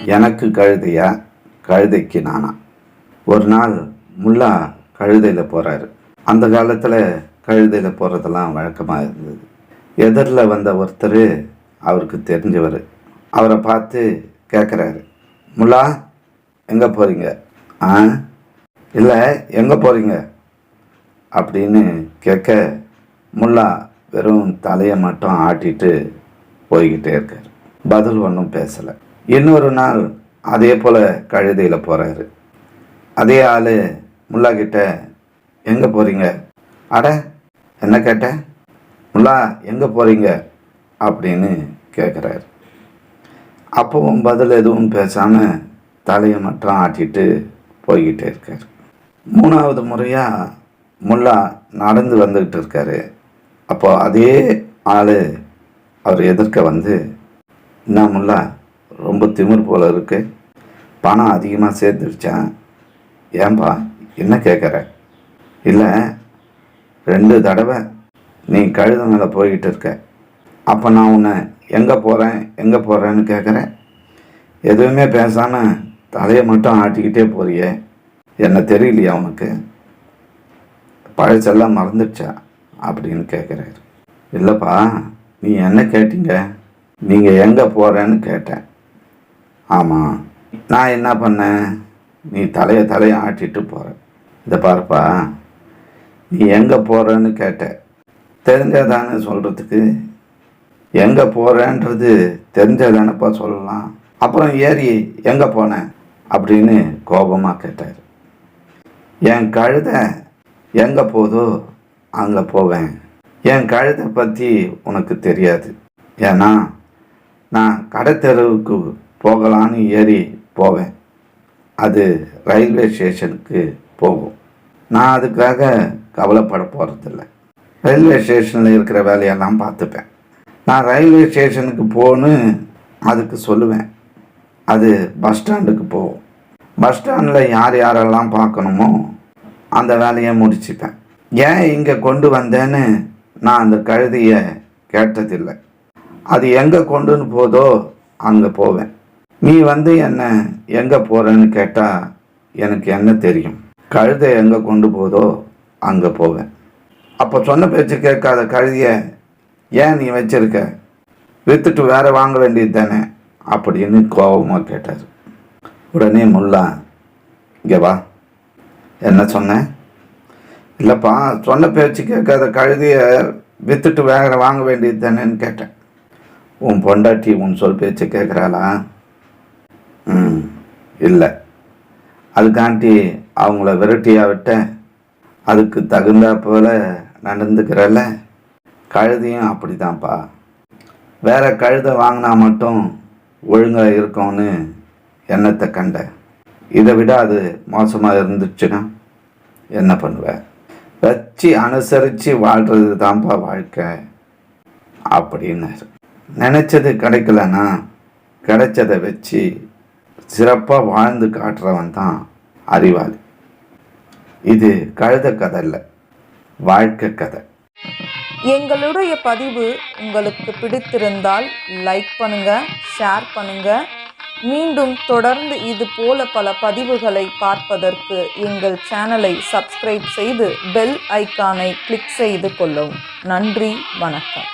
எனக்கு கழுதையா? கழுதைக்கு நானா? ஒரு நாள் முல்லா கழுதையில் போகிறாரு அந்த காலத்தில் கழுதையில் போகிறதெல்லாம் வழக்கமாக இருந்தது. எதிரில் வந்த ஒருத்தர் அவருக்கு தெரிஞ்சவர். அவரை பார்த்து கேட்குறாரு முல்லா எங்கே போகிறீங்க ஆ? இல்லை எங்கே போகிறீங்க அப்படின்னு கேட்க முல்லா வெறும் தலையை மட்டும் ஆட்டிட்டு போய்கிட்டே இருக்கார். பதில் ஒன்றும் பேசலை. இன்னொரு நாள் அதே போல் கழுதையில் போகிறாரு அதே ஆள் முல்லா கிட்ட எங்கே போகிறீங்க அட என்ன கேட்ட? முல்லா எங்கே போகிறீங்க அப்படின்னு கேட்குறாரு அப்பவும் பதில் எதுவும் பேசாமல் தலையை மட்டும் ஆட்டிட்டு போய்கிட்டே இருக்கார். மூணாவது முறையாக முல்லா நடந்து வந்துக்கிட்டு இருக்காரு. அப்போ அதே ஆள் அவர் எதிர்க்க வந்து என்ன முல்லா ரொம்ப திமிர் போல இருக்கு. பணம் அதிகமாக சேர்ந்துருச்சேன் ஏன்பா என்ன கேட்குற இல்லை ரெண்டு தடவை நீ கழுத மேலே போய்கிட்டு இருக்க. அப்போ நான் உன்னை எங்கே போகிறேன் எங்கே போகிறேன்னு கேட்குறேன் எதுவுமே பேசாமல் தலையை மட்டும் ஆட்டிக்கிட்டே போறியே. என்ன தெரியலையா உனக்கு? பழசெல்லாம் மறந்துடுச்சா? அப்படின்னு கேட்குறாரு இல்லைப்பா நீ என்ன கேட்டீங்க? நீங்கள் எங்கே போகிறேன்னு கேட்டேன். ஆமாம் நான் என்ன பண்ணேன்? நீ தலையை தலையை ஆட்டிட்டு போகிற இதை பாருப்பா. நீ எங்கே போகிறேன்னு கேட்ட. தெரிஞ்சதானே சொல்கிறதுக்கு எங்கே போகிறேன்றது தெரிஞ்சதானப்பா சொல்லலாம். அப்புறம் ஏறி எங்கே போனேன் அப்படின்னு கோபமாக கேட்டார். என் கழுத எங்கே போதோ அங்கே போவேன். என் கழுதை பற்றி உனக்கு தெரியாது. ஏன்னா நான் கடைத்தெருவுக்கு போகலான்னு ஏறி போவேன். அது ரயில்வே ஸ்டேஷனுக்கு போகும். நான் அதுக்காக கவலைப்பட போகிறதில்ல ரயில்வே ஸ்டேஷனில் இருக்கிற வேலையெல்லாம் பார்த்துப்பேன். நான் ரயில்வே ஸ்டேஷனுக்கு போன்னு அதுக்கு சொல்லுவேன். அது பஸ் ஸ்டாண்டுக்கு போகும். பஸ் ஸ்டாண்டில் யார் யாரெல்லாம் பார்க்கணுமோ அந்த வேலையை முடிச்சுப்பேன். ஏன் இங்கே கொண்டு வந்தேன்னு நான் அந்த கழுதியை கேட்டதில்லை. அது எங்கே கொண்டுன்னு போதோ அங்கே போவேன். நீ வந்து என்ன எங்கே போகிறேன்னு கேட்டால் எனக்கு என்ன தெரியும்? கழுதை எங்கே கொண்டு போதோ அங்கே போவேன். அப்போ சொன்ன பேச்சு கேட்காத கழுதியை ஏன் நீ வச்சிருக்க? விற்றுட்டு வேற வாங்க வேண்டியது தானே? அப்படின்னு கோபமாக கேட்டார். உடனே முல்லா இங்கே வா. என்ன சொன்னேன் இல்லைப்பா சொன்ன பேச்சு கேட்காத கழுதியை விற்றுட்டு வேற வாங்க வேண்டியது தானேன்னு கேட்டேன். உன் பொண்டாட்டி உன் சொல் பேச்சு கேட்குறாளா? இல்லை. அதுக்காண்டி அவங்கள விரட்டியா விட்டேன். அதுக்கு தகுந்தா போல நடந்துக்கிறல்ல. கழுதையும் அப்படிதான்ப்பா. வேற கழுதை வாங்கினா மட்டும் ஒழுங்காக இருக்கும்னு எண்ணத்தை கண்ட. இதை விட அது மோசமாக இருந்துச்சுன்னா என்ன பண்ணுவேன் வச்சு அனுசரித்து வாழ்கிறது தான்ப்பா வாழ்க்கை. அப்படின்னாரு நினச்சது கிடைக்கலன்னா கிடைச்சதை வச்சு சிறப்பாக வாழ்ந்து காட்டுறவன் தான் அறிவாளி. இது கழுத கதை இல்லை வாழ்க்கை கதை. எங்களுடைய பதிவு உங்களுக்கு பிடித்திருந்தால் லைக் பண்ணுங்க ஷேர் பண்ணுங்க. மீண்டும் தொடர்ந்து இது போல பல பதிவுகளை பார்ப்பதற்கு எங்கள் சேனலை சப்ஸ்கிரைப் செய்து பெல் ஐக்கானை கிளிக் செய்து கொள்ளவும். நன்றி வணக்கம்.